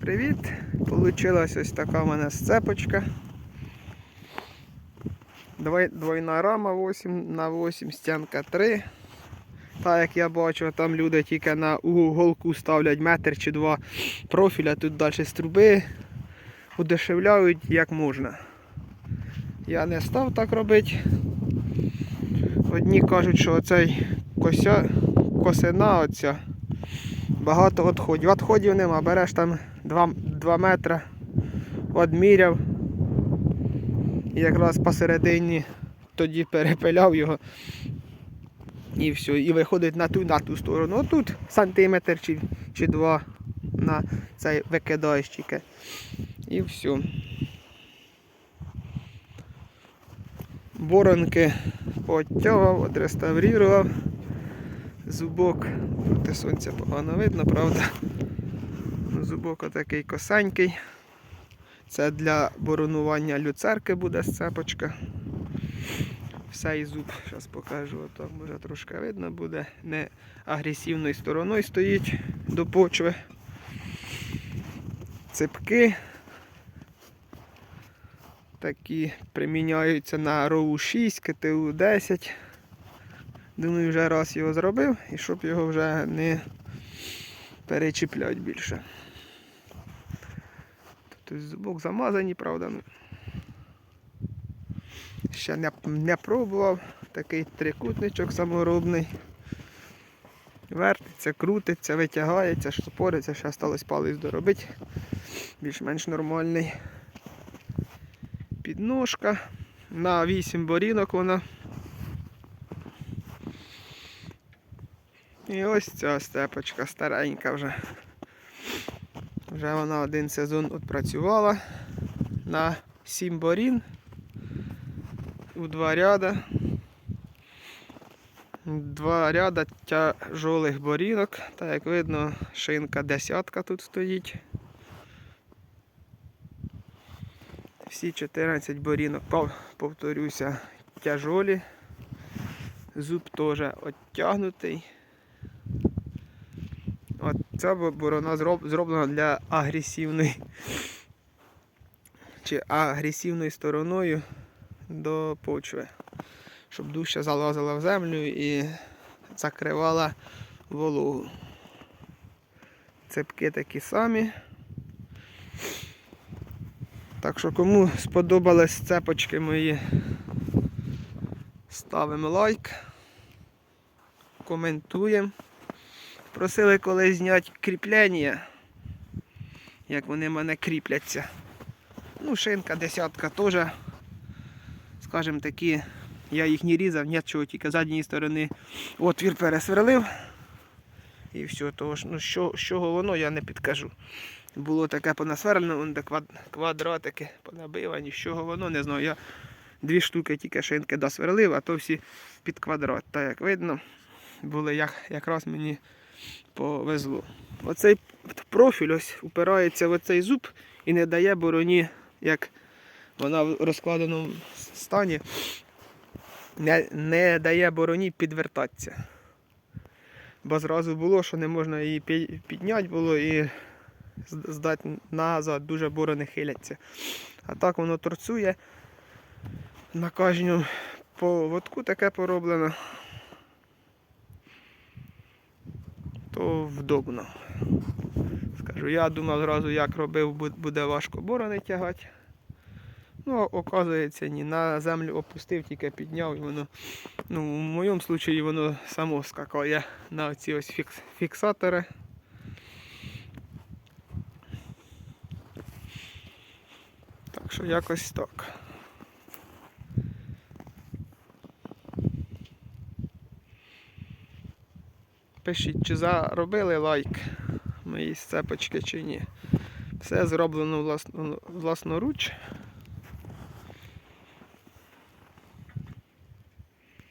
Привіт! Получилась ось така в мене сцепочка. Двойна рама 8 на 8, стінка 3. Так як я бачу, там люди тільки на уголку ставлять метр чи два профіля, тут далі з труби удешевляють як можна. Я не став так робити. Одні кажуть, що оцей кося, косина оця багато відходів. Відходів нема, береш там 2, 2 метри, одміряв. І якраз посередині тоді перепиляв його. І все. І виходить на ту на ту сторону. Отут сантиметр чи, чи два на цей викидаєш тільки. І все. Боронки потягав, отреставрував. Зубок проти сонця погано видно, правда? Ну, Зубок отакий косенький. Це для боронування люцерки буде сцепочка. Всей зуб, зараз покажу, отак може трошки видно буде. Не агресивною стороною стоїть до почви. Цепки. Такі приміняються на РОУ 6, КТУ 10. Думаю, вже раз його зробив і щоб його вже не перечіплять більше. Тут зубок замазані, правда. ну. Ще не, не пробував. Такий трикутничок саморобний. Вертиться, крутиться, витягається, штопориться, ще сталося палець доробити. Більш-менш нормальний. Підножка. На 8 борінок вона. І ось ця степочка старенька вже. Вже вона один сезон відпрацювала на 7 борін у два ряда. Два ряда тяжолих борінок. Так як видно, шинка десятка тут стоїть. Всі 14 борінок, повторюся, тяжолі. Зуб теж оттягнутий. Ця борона зроблена для агресивної чи агресивною стороною до почви, щоб дужче залазила в землю і закривала вологу. Цепки такі самі. Так що кому сподобались цепочки мої, ставимо лайк, коментуємо. Просили колись зняти кріплення, як вони в мене кріпляться. Ну, шинка десятка теж, скажімо такі, я їх не різав, нічого, тільки з задньої сторони отвір пересверлив. І все, того ж, ну що, чого воно, я не підкажу. Було таке понасверлено, квадратики понабивані, чого воно, не знаю. Я дві штуки тільки шинки досверлив, а то всі під квадрат. Так як видно, були як, якраз мені повезло. Оцей профіль ось упирається в оцей зуб і не дає бороні, як вона в розкладеному стані, не, не дає бороні підвертатися. Бо зразу було, що не можна її підняти було і здати назад, дуже борони хиляться. А так воно торцує. На кожному поводку таке пороблено. То вдобно. Скажу, я думав зразу, як робив, буде важко борони тягати. Ну, оказується, ні. На землю опустив, тільки підняв і воно. Ну, в моєму випадку воно само скакає на ці ось фікс, фіксатори. Так що якось так. Пишіть, чи заробили лайк мої сцепочки чи ні. Все зроблено власно, власноруч.